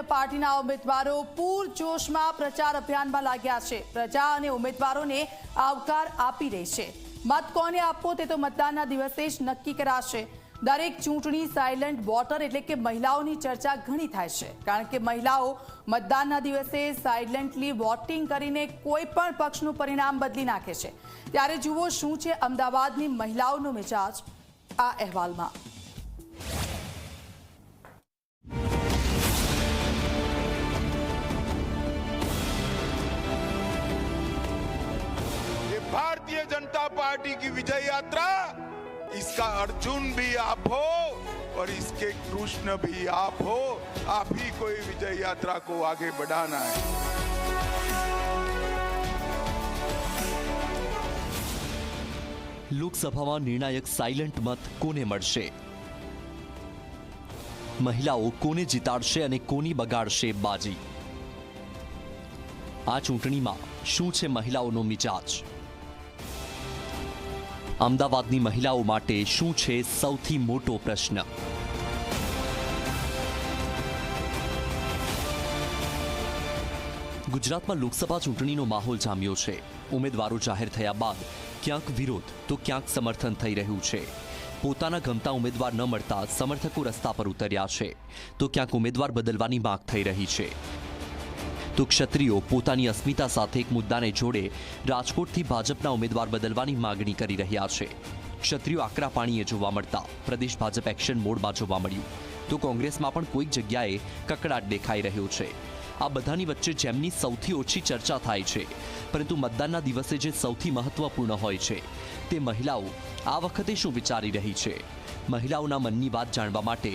રાજ્ય પાર્ટીના ઉમેદવારો પૂરજોશમાં પ્રચાર અભિયાનમાં લાગ્યા છે. પ્રજા અને ઉમેદવારોને આવકાર આપી રહી છે. મત કોને આપવો તે તો મતદાનના દિવસે જ નક્કી કરાશે. દરેક ચૂંટણી સાયલન્ટ વોટર એટલે કે મહિલાઓની ચર્ચા ઘણી થાય છે. કારણ કે મહિલાઓ મતદાનના દિવસે સાયલન્ટલી વોટિંગ કરીને કોઈ પણ પક્ષનું પરિણામ બદલી નાખે છે. ત્યારે જુઓ શું છે અમદાવાદની મહિલાઓનો મિજાજ આ અહેવાલમાં. विजय यात्रा इसका अर्जुन भी आप हो और इसके कृष्ण भी आप हो आप ही को ये विजय यात्रा को आगे बढ़ाना है લોકસભામાં નિર્ણાયક સાયલન્ટ મત કોને મળશે મહિલાઓ કોને જીતાડશે અને કોની બગાડશે બાજી આ ચૂંટણીમાં શું છે મહિલાઓનો મિજાજ અમદાવાદની મહિલાઓ માટે શું છે સૌથી મોટો પ્રશ્ન? ગુજરાતમાં લોકસભા ચૂંટણીનો માહોલ જામ્યો છે. ઉમેદવારો જાહેર થયા બાદ ક્યાંક વિરોધ તો ક્યાંક સમર્થન થઈ રહ્યું છે. પોતાના ગમતા ઉમેદવાર ન મળતા સમર્થકો રસ્તા પર ઉતર્યા છે. તો ક્યાંક ઉમેદવાર બદલવાની માંગ થઈ રહી છે. તો ક્ષત્રિયો પોતાની અસ્મિતા સાથે એક મુદ્દાને જોડે રાજકોટથી ભાજપના ઉમેદવાર બદલવાની માગણી કરી રહ્યા છે. ક્ષત્રિયો આકરા પાણીએ જોવા મળતા પ્રદેશ ભાજપ એક્શન મોડમાં જોવા મળ્યું. તો કોંગ્રેસમાં પણ કોઈક જગ્યાએ કકડાટ દેખાઈ રહ્યો છે. આ બધાની વચ્ચે જેમની સૌથી ઓછી ચર્ચા થાય છે, પરંતુ મતદાનના દિવસે જે સૌથી મહત્વપૂર્ણ હોય છે, તે મહિલાઓ આ વખતે શું વિચારી રહી છે? મહિલાઓના મનની વાત જાણવા માટે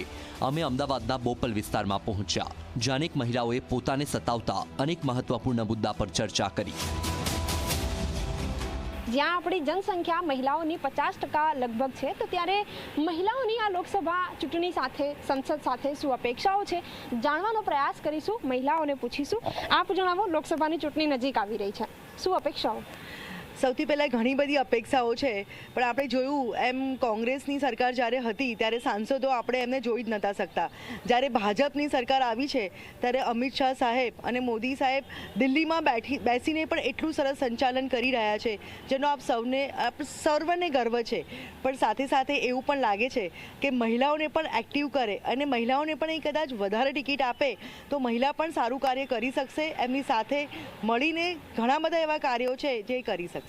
અમે અમદાવાદના બોપલ વિસ્તારમાં પહોંચ્યા, જ્યાં અનેક મહિલાઓએ પોતાને સતાવતા અનેક મહત્વપૂર્ણ મુદ્દા પર ચર્ચા કરી. જ્યાં આપણી જનસંખ્યા મહિલાઓની પચાસ ટકા લગભગ છે, તો ત્યારે મહિલાઓની આ લોકસભા ચૂંટણી સાથે, સંસદ સાથે શું અપેક્ષાઓ છે? જાણવાનો પ્રયાસ કરીશું, મહિલાઓને પૂછીશું. આપ જણાવો, લોકસભાની ચૂંટણી નજીક આવી રહી છે. શું અપેક્ષાઓ? સૌથી પહેલાં ઘણી બધી અપેક્ષાઓ છે, પણ આપણે જોયું એમ કોંગ્રેસની સરકાર જ્યારે હતી ત્યારે સાંસદો આપણે એમને જોઈ જ નહોતા શકતા. જ્યારે ભાજપની સરકાર આવી છે, ત્યારે અમિત શાહ સાહેબ અને મોદી સાહેબ દિલ્હીમાં બેઠી, બેસીને પણ એટલું સરસ સંચાલન કરી રહ્યા છે, જેનો આપ સૌને, આપ સર્વને ગર્વ છે. પણ સાથે સાથે એવું પણ લાગે છે કે મહિલાઓને પણ એક્ટિવ કરે અને મહિલાઓને પણ એ કદાચ વધારે ટિકિટ આપે, તો મહિલા પણ સારું કાર્ય કરી શકશે. એમની સાથે મળીને ઘણા બધા એવા કાર્યો છે જે કરી શકશે.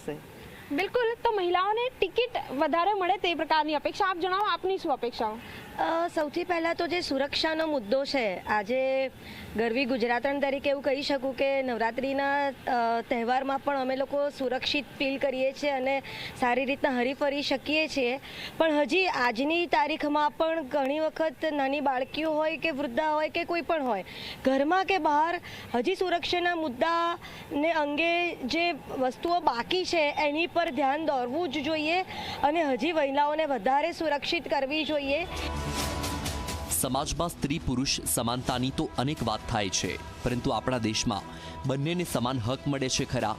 બિલકુલ તો મહિલાઓને ટિકિટ વધારે મળે તે પ્રકારની અપેક્ષા. આપ જણાવો આપની શું અપેક્ષાઓ? સૌથી પહેલાં તો જે સુરક્ષાનો મુદ્દો છે, આજે ગરવી ગુજરાતણ તરીકે એવું કહી શકું કે નવરાત્રિના તહેવારમાં પણ અમે લોકો સુરક્ષિત ફીલ કરીએ છીએ અને સારી રીતના હરીફરી શકીએ છીએ. પણ હજી આજની તારીખમાં પણ ઘણી વખત નાની બાળકીઓ હોય કે વૃદ્ધા હોય કે કોઈ પણ હોય, ઘરમાં કે બહાર, હજી સુરક્ષાના મુદ્દાને અંગે જે વસ્તુઓ બાકી છે એની પર ધ્યાન દોરવું જ જોઈએ અને હજી મહિલાઓને વધારે સુરક્ષિત કરવી જોઈએ. સમાજમાં સ્ત્રી પુરુષ સમાનતાની તો અનેક વાત થાય છે, પરંતુ આપણા દેશમાં બંનેને સમાન હક મળે છે ખરા.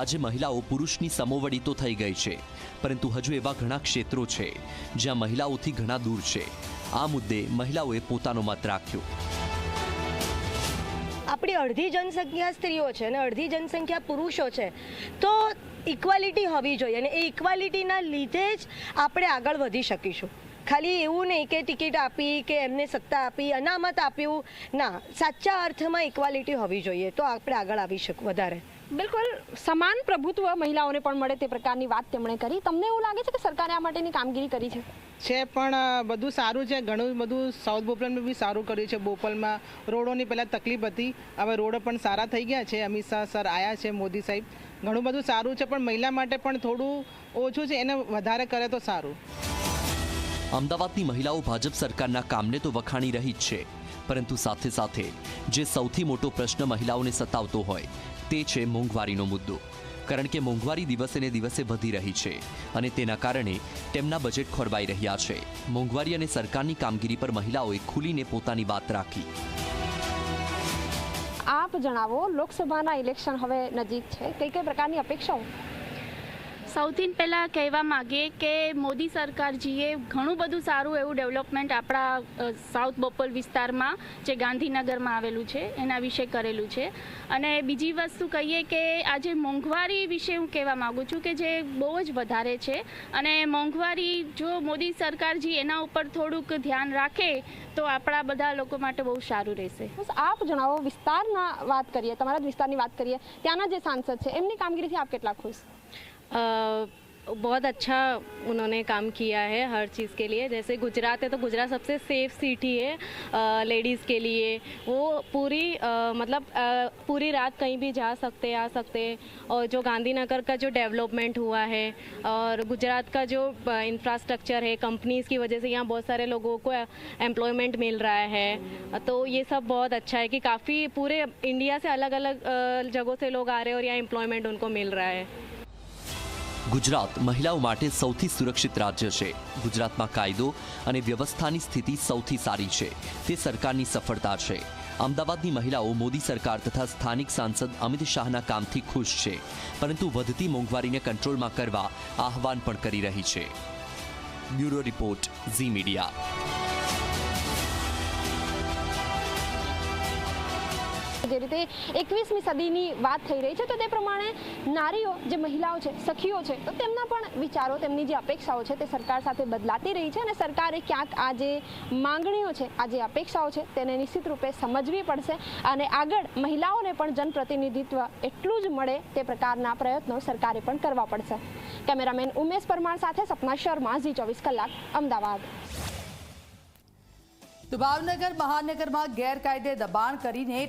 આજે મહિલાઓ પુરુષની સમોવડી તો થઈ ગઈ છે, પરંતુ હજુ એવા ઘણા ક્ષેત્રો છે જ્યાં મહિલાઓથી ઘણા દૂર છે. આ મુદ્દે મહિલાઓએ પોતાનો મત રાખ્યો. આપણી અડધી જનસંખ્યા સ્ત્રીઓ છે અને અડધી જનસંખ્યા પુરુષો છે, તો ઇક્વાલિટી હોવી જોઈએ અને એ ઇક્વાલિટીના લીધે જ આપણે આગળ વધી શકીશું. ખાલી એવું નહીં કે ટિકિટ આપી કે એમને સત્તા આપી અનામત આપ્યું. ના સાચા અર્થમાં ઇક્વાલિટી હોવી જોઈએ. તો આપણે આગળ આવી શકું વધારે. બિલકુલ સમાન પ્રભુત્વ મહિલાઓને પણ મળે તે પ્રકારની વાત તેમણે કરી. તમને એવું લાગે છે કે સરકારે આ માટેની કામગીરી કરી છે? છે પણ બધું સારું છે. ઘણું બધું સાઉથ બોપલમાં બી સારું કર્યું છે. બોપલમાં રોડોની પહેલાં તકલીફ હતી. હવે રોડ પણ સારા થઈ ગયા છે. અમિત શાહ સર આવ્યા છે મોદી સાહેબ. ઘણું બધું સારું છે પણ મહિલા માટે પણ થોડું ઓછું છે. એને વધારે કરે તો સારું. અમદાવાદની મહિલાઓ ભાજપ સરકારના કામને તો વખાણી રહી જ છે. પરંતુ સાથે સાથે જે સૌથી મોટો પ્રશ્ન મહિલાઓને સતાવતો હોય, તે છે મોંઘવારીનો મુદ્દો. કારણ કે મોંઘવારી દિવસે ને દિવસે વધી રહી છે અને તેના કારણે તેમના બજેટ ખોરવાઈ રહ્યા છે. મોંઘવારી અને સરકારની કામગીરી પર મહિલાઓએ ખુલીને પોતાની વાત રાખી. આપ જણાવો, લોકસભાના ઇલેક્શન હવે નજીક છે. કઈ કઈ પ્રકારની અપેક્ષાઓ? સૌથી પહેલાં કહેવા માગીએ કે મોદી સરકારજીએ ઘણું બધું સારું એવું ડેવલપમેન્ટ આપણા સાઉથ બપોલ વિસ્તારમાં જે ગાંધીનગરમાં આવેલું છે, એના વિશે કરેલું છે. અને બીજી વસ્તુ કહીએ કે આજે મોંઘવારી વિશે હું કહેવા માગું છું કે જે બહુ જ વધારે છે. અને મોંઘવારી જો મોદી સરકારજી એના ઉપર થોડુંક ધ્યાન રાખે, તો આપણા બધા લોકો માટે બહુ સારું રહેશે. આપ જણાવો, વિસ્તારના વાત કરીએ, તમારા જ વિસ્તારની વાત કરીએ, ત્યાંના જે સાંસદ છે, એમની કામગીરીથી આપ કેટલા ખુશ? बहुत अच्छा उन्होंने काम किया है हर चीज़ के लिए। जैसे गुजरात है तो गुजरात सबसे सेफ़ सिटी है लेडीज़ के लिए। वो पूरी अ, मतलब अ, पूरी रात कहीं भी जा सकते आ सकते। और जो गांधीनगर का जो डेवलपमेंट हुआ है और गुजरात का जो इंफ्रास्ट्रक्चर है कंपनीज़ की वजह से यहाँ बहुत सारे लोगों को एम्प्लॉयमेंट मिल रहा है। तो ये सब बहुत अच्छा है कि काफ़ी पूरे इंडिया से अलग अलग जगहों से लोग आ रहे हैं और यहाँ एम्प्लॉयमेंट उनको मिल रहा है। ગુજરાત મહિલાઓ માટે સૌથી સુરક્ષિત રાજ્ય છે. ગુજરાતમાં કાયદો અને વ્યવસ્થાની સ્થિતિ સૌથી સારી છે. તે સરકારની સફળતા છે. અમદાવાદની મહિલાઓ મોદી સરકાર તથા સ્થાનિક સાંસદ અમિત શાહના કામથી ખુશ છે. પરંતુ વધતી મોંઘવારીને કંટ્રોલમાં કરવા આહવાન પણ કરી રહી છે. Bureau report, Zee Media. જે રીતે એકવીસમી સદીની વાત થઈ રહી છે, તો તે પ્રમાણે નારીઓ, જે મહિલાઓ છે, સખીઓ છે, તો તેમના પણ વિચારો, તેમની જે અપેક્ષાઓ છે તે સરકાર સાથે બદલાતી રહી છે અને સરકારે ક્યાંક આ જે માંગણીઓ છે, આ જે અપેક્ષાઓ છે તેને નિશ્ચિત રૂપે સમજવી પડશે અને આગળ મહિલાઓને પણ જનપ્રતિનિધિત્વ એટલું જ મળે તે પ્રકારના પ્રયત્નો સરકારે પણ કરવા પડશે. કેમેરામેન ઉમેશ પરમાર સાથે સપના શર્મા, ઝી ચોવીસ કલાક, અમદાવાદ. તો ભાવનગર, મહાનગરમાં ગેરકાયદે દબાણ કરીને